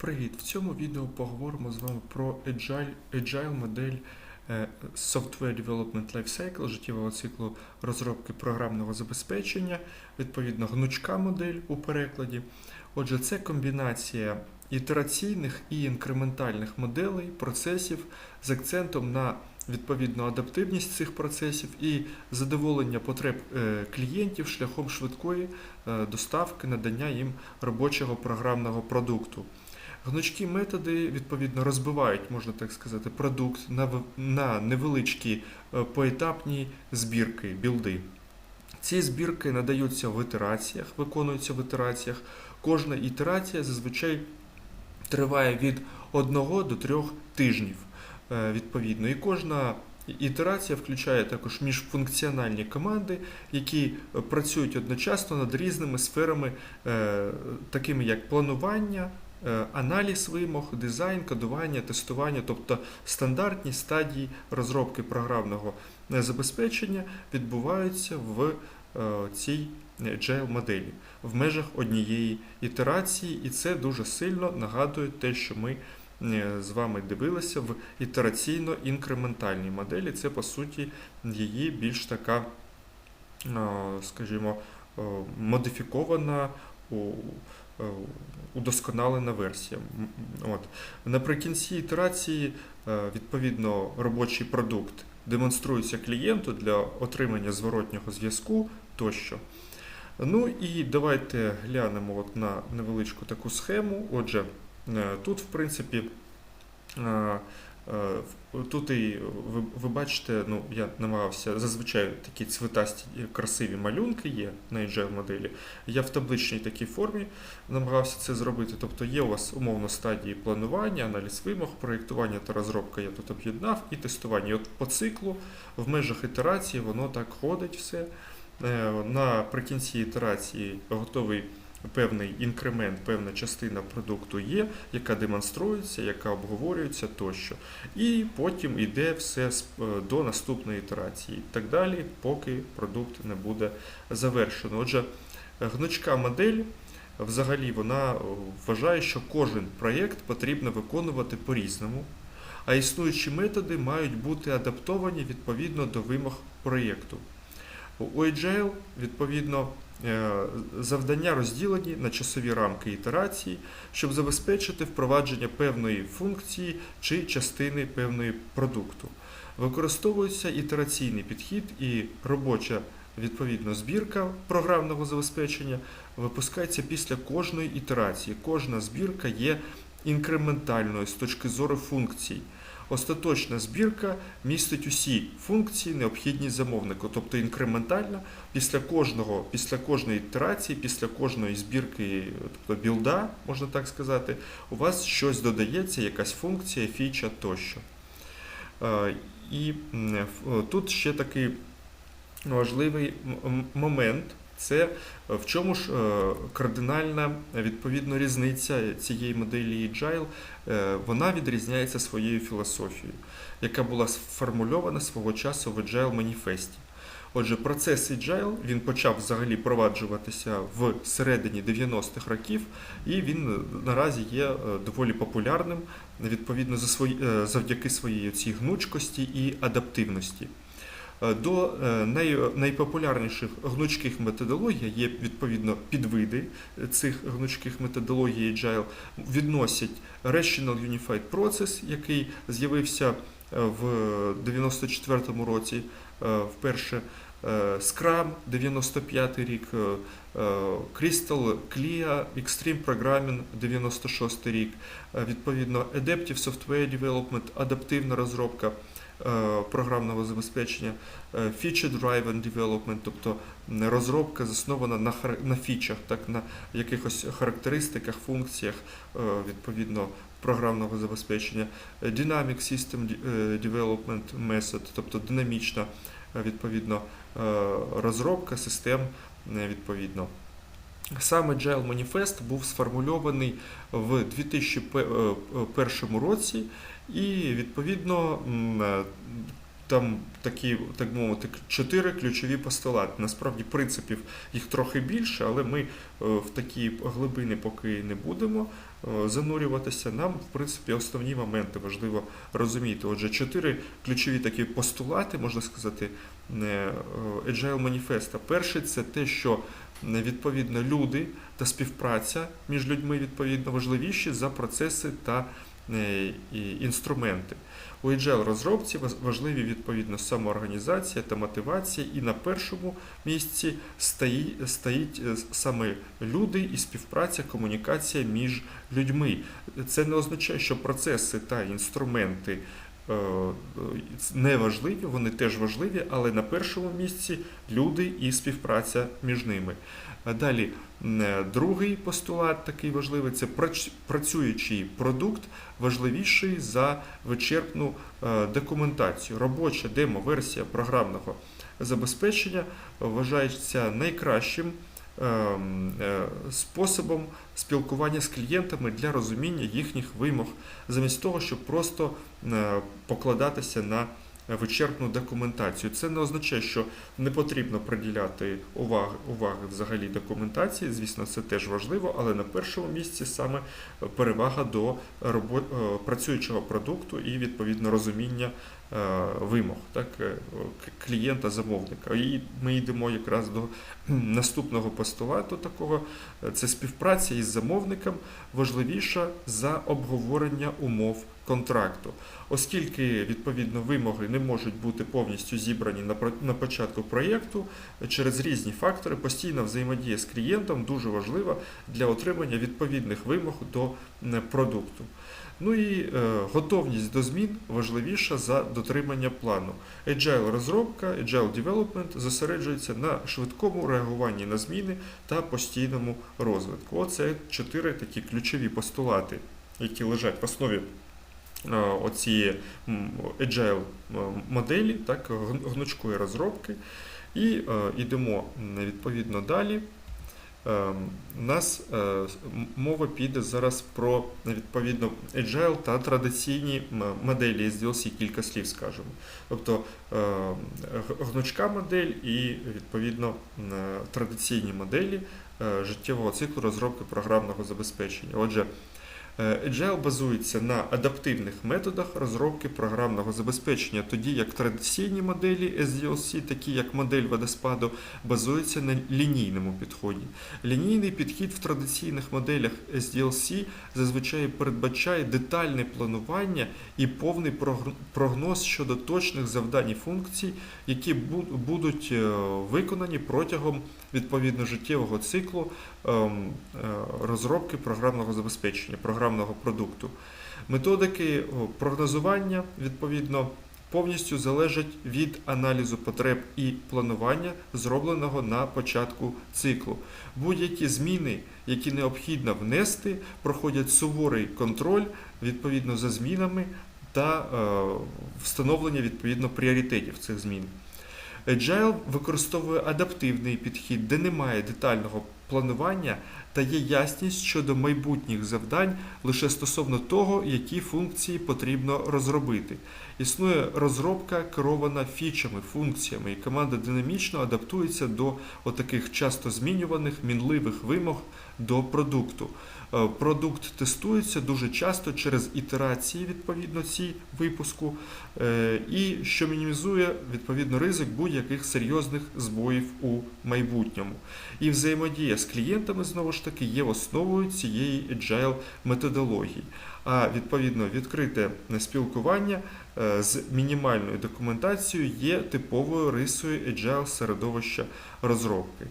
Привіт! В цьому відео поговоримо з вами про Agile, Agile модель е, Software Development Lifecycle, життєвого циклу розробки програмного забезпечення, відповідно, гнучка модель у перекладі. Отже, це комбінація ітераційних і інкрементальних моделей, процесів з акцентом на відповідну адаптивність цих процесів і задоволення потреб е, клієнтів шляхом швидкої е, доставки, надання їм робочого програмного продукту. Гнучкі методи відповідно розбивають, можна так сказати, продукт на, невеличкі е, поетапні збірки, білди. Ці збірки надаються в ітераціях, виконуються в ітераціях. Кожна ітерація зазвичай триває від 1 до 3 тижнів. е, Відповідно, і кожна ітерація включає також міжфункціональні команди, які працюють одночасно над різними сферами, е, такими як планування, аналіз вимог, дизайн, кодування, тестування, тобто стандартні стадії розробки програмного е, забезпечення відбуваються в е, цій agile моделі в межах однієї ітерації, і це дуже сильно нагадує те, що ми е, з вами дивилися в ітераційно-інкрементальній моделі. Це по суті її більш така, е, скажімо, е, модифікована. Е, Удосконалена версія. От. Наприкінці ітерації, е, відповідно, робочий продукт демонструється клієнту для отримання зворотнього зв'язку тощо. Ну і давайте глянемо от на невеличку таку схему. Отже, е, тут, в принципі, тут і ви, ви бачите, ну, я намагався, зазвичай такі цветасті е, красиві малюнки є на agile моделі. Я в табличній такій формі намагався це зробити. Тобто є у вас умовно стадії планування, аналіз вимог, проєктування та розробка я тут об'єднав і тестування. І от по циклу в межах ітерації воно так ходить все. Е, Наприкінці ітерації готовий певний інкремент, певна частина продукту є, яка демонструється, яка обговорюється тощо. І потім йде все е, до наступної ітерації. І так далі, поки продукт не буде завершено. Отже, гнучка модель. Взагалі вона е, вважає, що кожен проєкт потрібно виконувати по-різному, а існуючі методи мають бути адаптовані відповідно до вимог проєкту. У Agile, відповідно, завдання розділені на часові рамки ітерації, щоб забезпечити впровадження певної функції чи частини певної продукту. Використовується ітераційний підхід і робоча відповідно збірка програмного забезпечення випускається після кожної ітерації. Кожна збірка є інкрементальною з точки зору функцій. Остаточна збірка містить усі функції, необхідні замовнику, тобто інкрементальна після кожного, після кожної ітерації, після кожної збірки, тобто білда, можна так сказати, у вас щось додається, якась функція, фіча тощо. Е, І тут ще такий важливий момент. Це е, в чому ж е, кардинальна відповідно різниця цієї моделі Agile? Е, Вона відрізняється своєю філософією, яка була сформульована свого часу в Agile маніфесті. Отже, процес Agile він почав взагалі проваджуватися в середині 90-х років, і він наразі є доволі популярним відповідно завдяки своїй цій гнучкості і адаптивності. Е, До е, най, найпопулярніших гнучких методологій є відповідно підвиди цих гнучких методологій Agile. Відносять Rational Unified Process, який з'явився е, в 94-му році вперше. Scrum 95 рік, Crystal Clear, Extreme Programming 96 рік, відповідно Adaptive Software Development, адаптивна розробка програмного забезпечення, е, Feature Driven Development, тобто розробка заснована на, на фічах, так, на якихось характеристиках, функціях е, відповідно програмного забезпечення, Е, Dynamic System е, Development Method, тобто динамічна е, відповідно е, розробка систем е, відповідно. Саме Agile Manifest був сформульований в 2001 році, і відповідно е, там такі, так мовити, чотири ключові постулати. Насправді принципів їх трохи більше, але ми е, в такі глибини поки не будемо е, занурюватися. Нам, в принципі, основні моменти важливо розуміти. Отже, чотири ключові такі постулати, можна сказати, Agile Manifesto. Перший це те, що відповідно люди та співпраця між людьми відповідно важливіші за процеси та інструменти. У agile розробці важ- важливі відповідно самоорганізація та мотивація, і на першому місці стоїть, е, саме люди і співпраця, комунікація між людьми. Це не означає, що процеси та інструменти е, е, не важливі, вони теж важливі, але на першому місці люди і співпраця між ними. Далі е, другий постулат такий важливий це працюючий продукт важливіший за вичерпну е, документацію. Робоча демо-версія програмного забезпечення вважається найкращим ем, е, способом спілкування з клієнтами для розуміння їхніх вимог, замість того, щоб просто покладатися на вичерпну документацію. Це не означає, що не потрібно приділяти уваги, уваги взагалі документації. Звісно, це теж важливо, але на першому місці саме перевага до робо- е, працюючого продукту і відповідно розуміння е, вимог так, е, клієнта-замовника. І ми йдемо якраз до наступного постулату такого. Е, Це співпраця із замовником важливіша за обговорення умов контракту. Оскільки відповідно вимоги не можуть бути повністю зібрані на початку проєкту, через різні фактори постійна взаємодія з клієнтом дуже важлива для отримання відповідних вимог до продукту. Ну і е, готовність до змін важливіша за дотримання плану. Agile розробка, Agile Development зосереджується на швидкому реагуванні на зміни та постійному розвитку. Оце чотири такі ключові постулати, які лежать в основі е, оцієї Agile моделі, так, гнучкої розробки. І е, йдемо відповідно далі. Е, У нас е, мова піде зараз про відповідно agile та традиційні моделі SDLC, кілька слів скажемо. Тобто е, гнучка модель і відповідно е, традиційні моделі е, життєвого циклу розробки програмного забезпечення. Отже, е, Agile базується на адаптивних методах розробки програмного забезпечення, тоді як традиційні моделі SDLC, такі як модель водоспаду, базуються на лінійному підході. Лінійний підхід в традиційних моделях SDLC зазвичай передбачає детальне планування і повний прогноз щодо точних завдань і функцій, які будуть е, виконані протягом відповідно життєвого циклу ем, е, розробки програмного забезпечення, програмного продукту. Методики прогнозування відповідно повністю залежать від аналізу потреб і планування, зробленого на початку циклу. Будь-які зміни, які необхідно внести, проходять суворий контроль відповідно за змінами та е, встановлення відповідно пріоритетів цих змін. Agile використовує адаптивний підхід, де немає детального планування та є ясність щодо майбутніх завдань лише стосовно того, які функції потрібно розробити. Існує розробка, керована фічами, функціями, і команда динамічно адаптується до отаких часто змінюваних мінливих вимог до продукту. Е, Продукт тестується дуже часто через ітерації відповідно ці випуску, е, і що мінімізує відповідно ризик будь-яких серйозних збоїв у майбутньому. І взаємодія з клієнтами знову ж таки є основою цієї agile методології. А відповідно відкрите спілкування е, з мінімальною документацією є типовою рисою agile середовища розробки.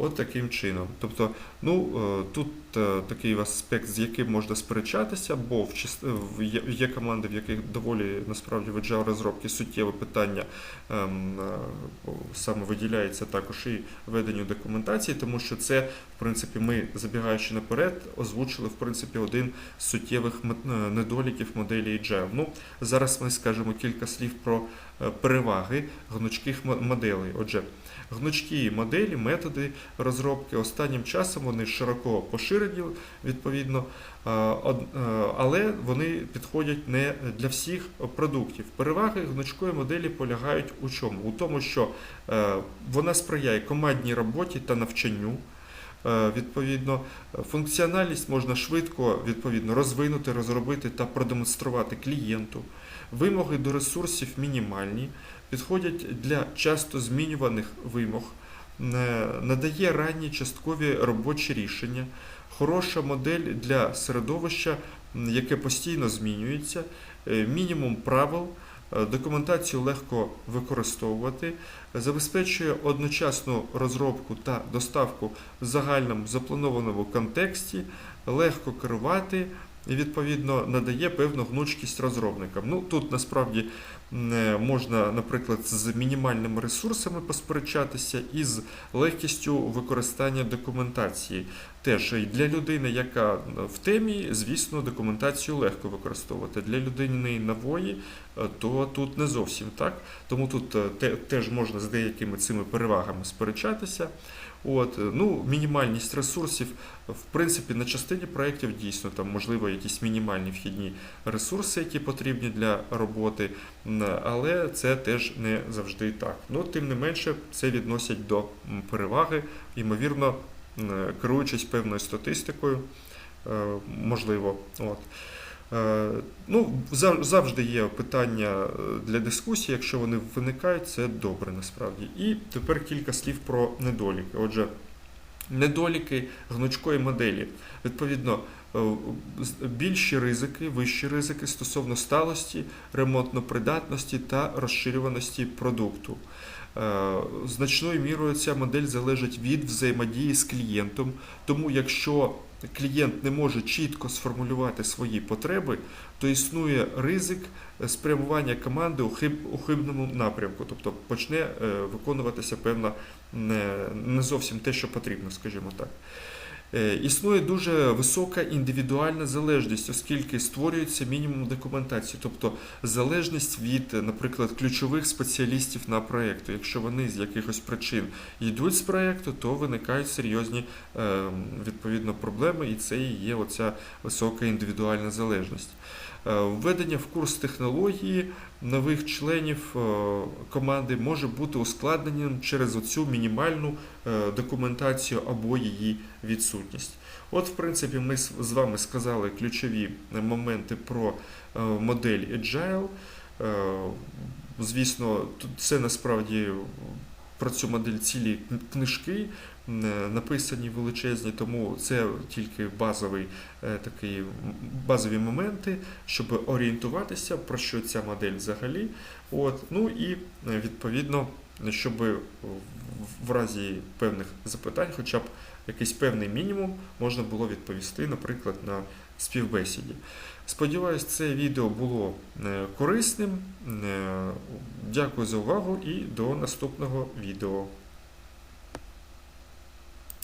От таким чином. Тобто, ну е, тут е, такий аспект, з яким можна сперечатися, бо в є- команди, в яких доволі насправді в agile розробки суттєве питання ем, е, саме виділяється також і веденню документації, тому що це, в принципі, ми, забігаючи наперед, озвучили в принципі один з суттєвих недоліків моделі Agile. Ну, зараз ми скажемо кілька слів про переваги гнучких мо- моделей. Отже, гнучкі моделі, методи розробки. Останнім часом вони широко поширені, відповідно, але вони підходять не для всіх продуктів. Переваги гнучкої моделі полягають у чому? У тому, що е, вона сприяє командній роботі та навчанню. Е, Відповідно, функціональність можна швидко відповідно розвинути, розробити та продемонструвати клієнту. Вимоги до ресурсів мінімальні, підходять для часто змінюваних вимог, надає ранні часткові робочі рішення, хороша модель для середовища, яке постійно змінюється, е, мінімум правил. е, Документацію легко використовувати, забезпечує одночасну розробку та доставку в загальному запланованому контексті, легко керувати і відповідно надає певну гнучкість розробникам. Ну тут насправді е, можна, наприклад, з мінімальними ресурсами посперечатися і з легкістю використання документації. Теж і для людини, яка в темі, звісно, документацію легко використовувати. Для людини нової, е, то тут не зовсім так. Тому тут е, теж можна з деякими цими перевагами сперечатися. От, е, ну, мінімальність ресурсів, в принципі, на частині проєктів дійсно там можливо якісь мінімальні вхідні ресурси, які потрібні для роботи, але це теж не завжди так. Ну, тим не менше, це відносять до переваги, ймовірно, керуючись певною статистикою, е, можливо. От. Е, Ну, зав- завжди є питання е, для дискусії, якщо вони виникають, це добре насправді. І тепер кілька слів про недоліки. Отже, недоліки гнучкої моделі. Відповідно, більші ризики, вищі ризики стосовно сталості, ремонтно-придатності та розширюваності продукту. Е, Значною мірою ця модель залежить від взаємодії з клієнтом, тому якщо клієнт не може чітко сформулювати свої потреби, то існує ризик е, спрямування команди у, хибному напрямку, тобто почне е, виконуватися певна не зовсім те, що потрібно, скажімо так. Е, Існує дуже висока індивідуальна залежність, оскільки створюється мінімум документації, тобто залежність від, наприклад, ключових спеціалістів на проєкту. Якщо вони з якихось причин йдуть з проєкту, то виникають серйозні е, відповідно проблеми, і це і є оця висока індивідуальна залежність. Е, Введення в курс технології нових членів е, команди може бути ускладненням через оцю мінімальну е, документацію або її відсутність. От, в принципі, ми з вами сказали ключові моменти про е, модель Agile. Е, Звісно, це насправді про цю модель цілі книжки е, написані величезні, тому це тільки базовий е, такий базові моменти, щоб орієнтуватися, про що ця модель взагалі. От, ну і е, відповідно, щоб в- в разі певних запитань, хоча б якийсь певний мінімум можна було відповісти, наприклад, на співбесіді. Сподіваюсь, це відео було е, корисним. Е, Дякую за увагу і до наступного відео.